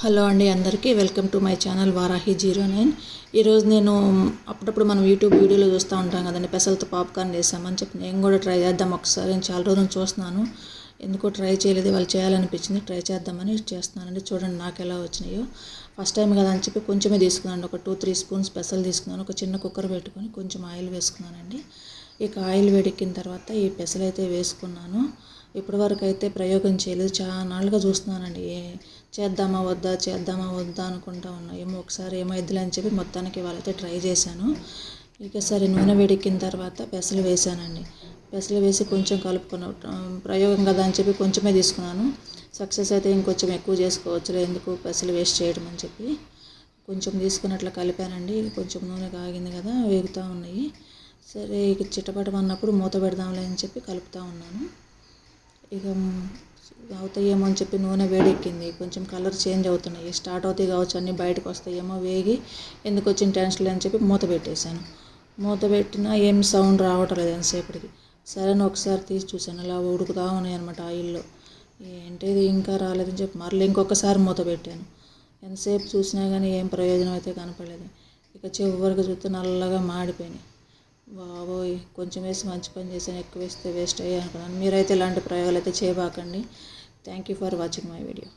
Hello అండి అందరికీ. Welcome to my channel Varahi zero nine. ఈరోజు నేను అప్పుడప్పుడు మనం యూట్యూబ్ వీడియోలో చూస్తూ ఉంటాం కదండి పెసలతో పాప్కార్న్ చేసామని చెప్పి నేను కూడా ట్రై చేద్దాం. ఒకసారి నేను చాలా రోజులు చూస్తున్నాను. ఎందుకో ట్రై చేయలేదు వాళ్ళు చేయాలనిపించింది ట్రై చేద్దామని చేస్తున్నానండి. చూడండి నాకు ఎలా వచ్చినాయో. ఫస్ట్ టైం కదా అని చెప్పి కొంచెమే తీసుకున్నాను. ఒక టూ త్రీ స్పూన్స్ పెసలు తీసుకున్నాను. ఒక చిన్న కుక్కర్ పెట్టుకొని కొంచెం ఆయిల్ వేసుకున్నానండి. ఇక ఆయిల్ వేడెక్కిన తర్వాత ఈ పెసలు అయితే వేసుకున్నాను. ఇప్పటి వరకు అయితే ప్రయోగం చేయలేదు. చాలా నాళ్ళుగా చూస్తున్నానండి. చేద్దామా వద్దా చేద్దామా వద్దా అనుకుంటా ఉన్నా. ఏమో ఒకసారి ఏమైద్దిలే అని చెప్పి మొత్తానికి వాళ్ళైతే ట్రై చేశాను. ఇక సరే నూనె వేడెక్కిన తర్వాత పెసలు వేసానండి పెసలు వేసి కొంచెం కలుపుకున్న ప్రయోగం కదా అని చెప్పి కొంచెమే తీసుకున్నాను. సక్సెస్ అయితే ఇంకొంచెం ఎక్కువ చేసుకోవచ్చులే ఎందుకు పెసలు వేస్ట్ చేయడం అని చెప్పి కొంచెం తీసుకున్నట్లు కలిపానండి. కొంచెం నూనె కాగింది కదా వేగుతూ ఉన్నాయి. సరే ఇక చిట్టపటమన్నప్పుడు మూత పెడదాంలే అని చెప్పి కలుపుతూ ఉన్నాను. ఇక అవుతాయేమో అని చెప్పి నూనె వేడెక్కింది. కొంచెం కలర్ చేంజ్ అవుతున్నాయి. స్టార్ట్ అవుతాయి కావచ్చు అన్నీ బయటకు వస్తాయేమో వేగి ఎందుకు వచ్చిన టెన్షన్ అని చెప్పి మూత పెట్టేశాను. మూత పెట్టినా ఏం సౌండ్ రావటం లేదు ఎంతసేపటికి. సరే ఒకసారి తీసి చూశాను. అలా ఉడుకుతా ఉన్నాయి అనమాట ఆయిల్లో ఏంటిది ఇంకా రాలేదని చెప్పి మళ్ళీ ఇంకొకసారి మూత పెట్టాను. ఎంతసేపు చూసినా కానీ ఏం ప్రయోజనం అయితే కనపడలేదు. ఇక చివరికి చూస్తే నల్లగా మాడిపోయినాయి. బాబోయ్ కొంచెం వేసి మంచి పని చేశాను ఎక్కువ వేస్తే వేస్ట్ అయ్యాయి అనుకున్నాను. మీరైతే ఇలాంటి ప్రయోగాలు అయితే చేయబాకండి. Thank you for watching my video